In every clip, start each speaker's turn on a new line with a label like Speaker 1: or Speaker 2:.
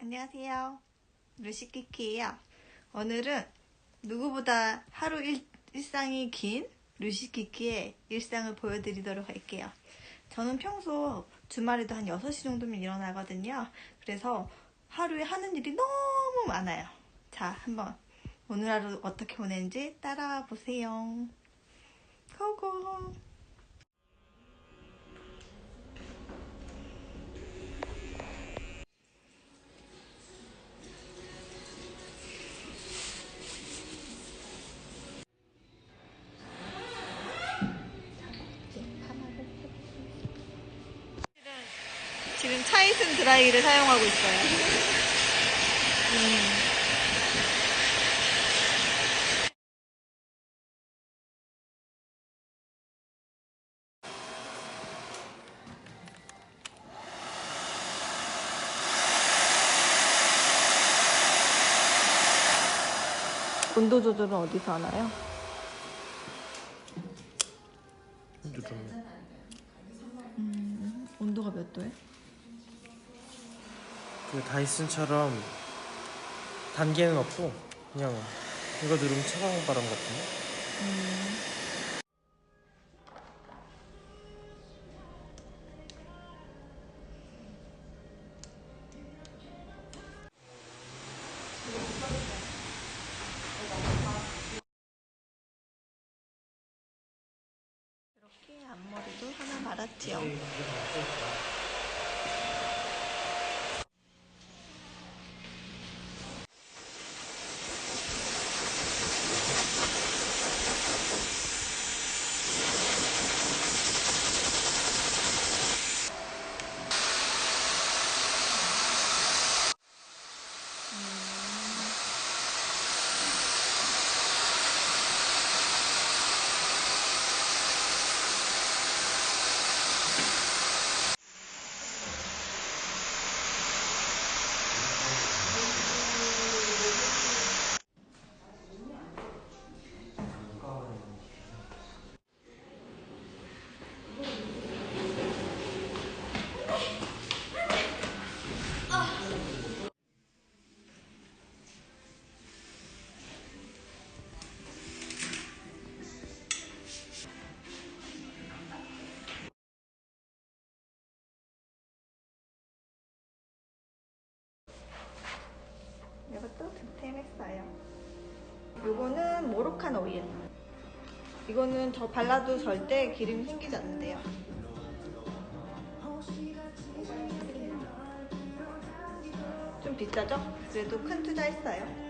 Speaker 1: 안녕하세요. 루시키키예요. 오늘은 누구보다 하루 일, 일상이 긴 루시키키의 일상을 보여드리도록 할게요. 저는 평소 주말에도 한 6시 정도면 일어나거든요. 그래서 하루에 하는 일이 너무 많아요. 자, 한번 오늘 하루 어떻게 보내는지 따라와 보세요. 고고! 지금 차이슨 드라이기를 사용하고 있어요. 음. 온도 조절은 어디서 하나요?
Speaker 2: 다이슨처럼 단계는 없고 그냥 이거 누르면 차가운 바람 같은데
Speaker 1: 이렇게 앞머리도 하나 말았지요. 이거는 저 발라도 절대 기름이 생기지 않는데요. 좀 비싸죠? 그래도 큰 투자했어요.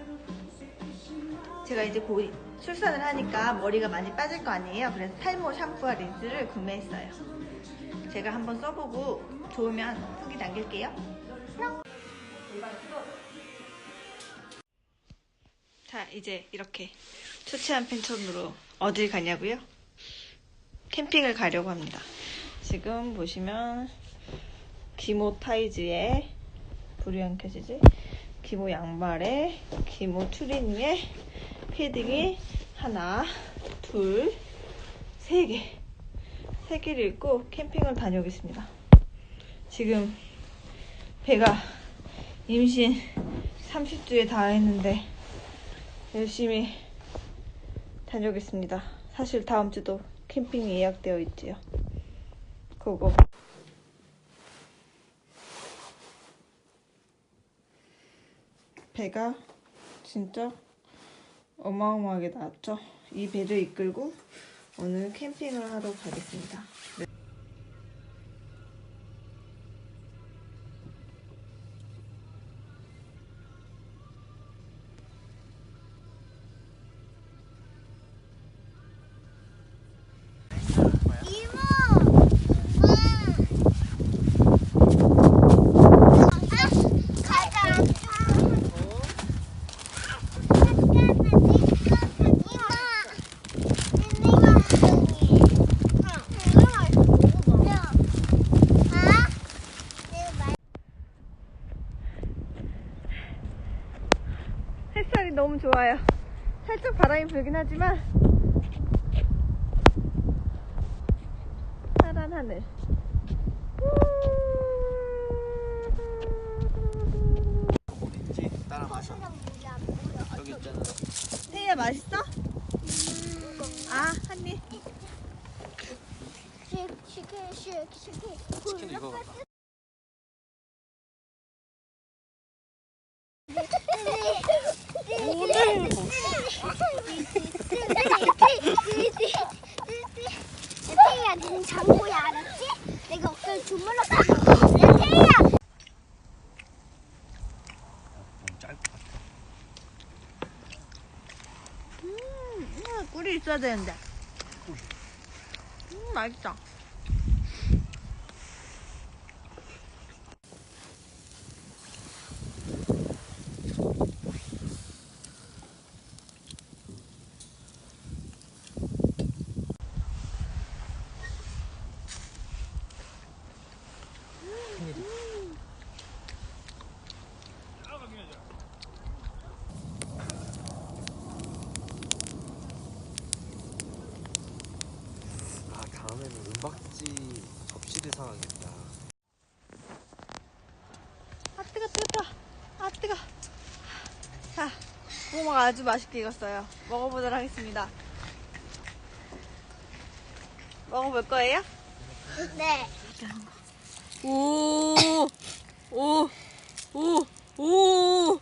Speaker 1: 제가 이제 곧 출산을 하니까 머리가 많이 빠질 거 아니에요. 그래서 탈모 샴푸와 린스를 구매했어요. 제가 한번 써보고 좋으면 후기 남길게요. 자, 이제 이렇게 초췌한 펜션으로 어딜 가냐고요? 캠핑을 가려고 합니다. 지금 보시면 기모 타이즈에 불이 안 켜지지? 기모 양말에 기모 추리닝에 패딩이 하나, 둘, 세 개. 세 개를 입고 캠핑을 다녀오겠습니다. 지금 배가 임신 30주에 다 했는데 열심히 다녀오겠습니다. 사실 다음 주도 캠핑이 예약되어 있지요. 그거. 배가 진짜 어마어마하게 나왔죠. 이 배를 이끌고 오늘 캠핑을 하러 가겠습니다. 햇살이 너무 좋아요. 살짝 바람이 불긴 하지만 하늘.
Speaker 3: 따라 마셔. 여기 있잖아.
Speaker 1: 태희야 맛있어? 아 한입
Speaker 3: 치킨 이거
Speaker 4: 태희야, 너는 장고야 알았지? 내가 어깨를 주물러
Speaker 3: 같아.
Speaker 1: 음, 꿀이 있어야 되는데 음 맛있다
Speaker 3: 아 다음에는 은박지 접시를 사와야겠다.
Speaker 1: 아 뜨거 뜨거 아 뜨거 자 고구마가 아주 맛있게 익었어요 먹어보도록 하겠습니다 먹어볼 거예요?
Speaker 4: 네.
Speaker 1: 오, 오, 오, 오.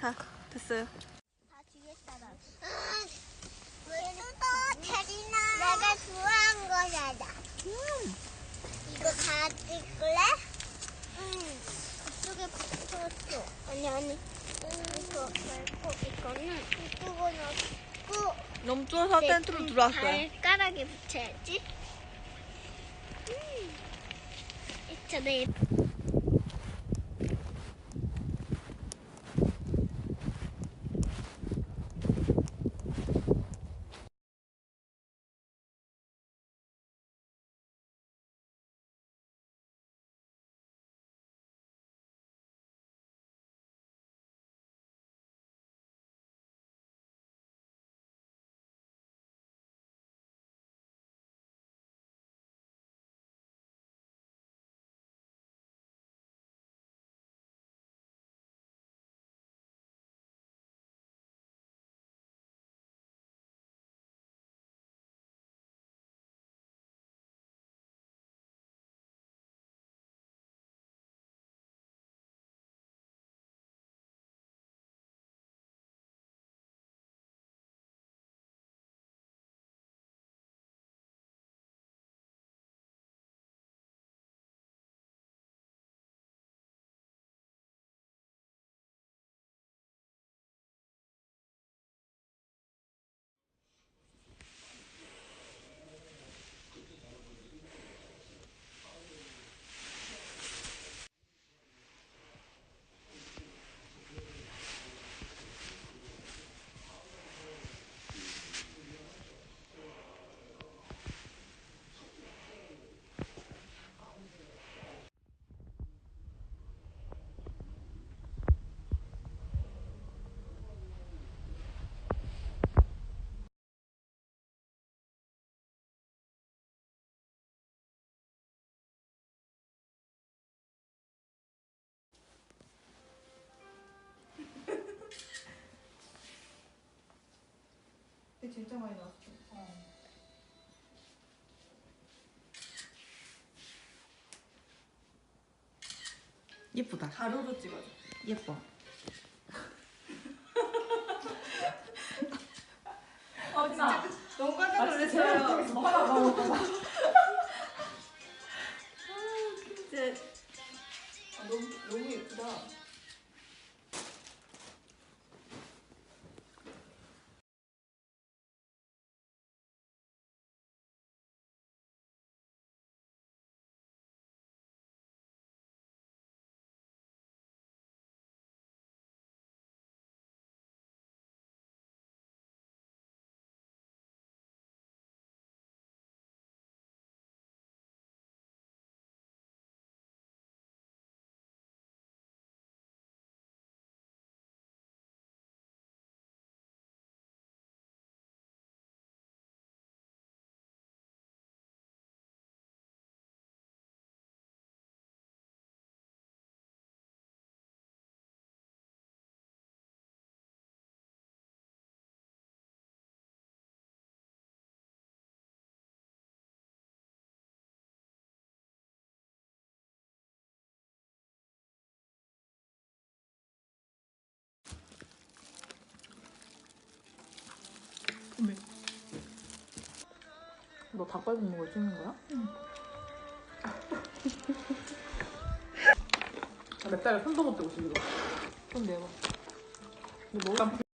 Speaker 1: 자, 됐어요.
Speaker 4: 다 따라. 또 테리나. 내가 좋아한 거잖아. 음. 이거 다 찍을래? 응. 이쪽에 붙였어. 아니. 이거 말고 이거는 이쪽은 없고.
Speaker 1: 추워서 텐트로 들어왔어요.
Speaker 4: 발가락에 붙여야지. 음. 있잖아.
Speaker 1: 진짜 많이 나왔어.
Speaker 2: 예쁘다.
Speaker 1: 가로로 찍어줘.
Speaker 2: 예뻐.
Speaker 1: 어, 진짜 너무 깜짝 놀랐어요.
Speaker 5: 너 닭발 먹는 걸 찍는 거야?
Speaker 6: 몇 달에 손도 못 대고 지금.
Speaker 5: 좀 내봐. 너 먹을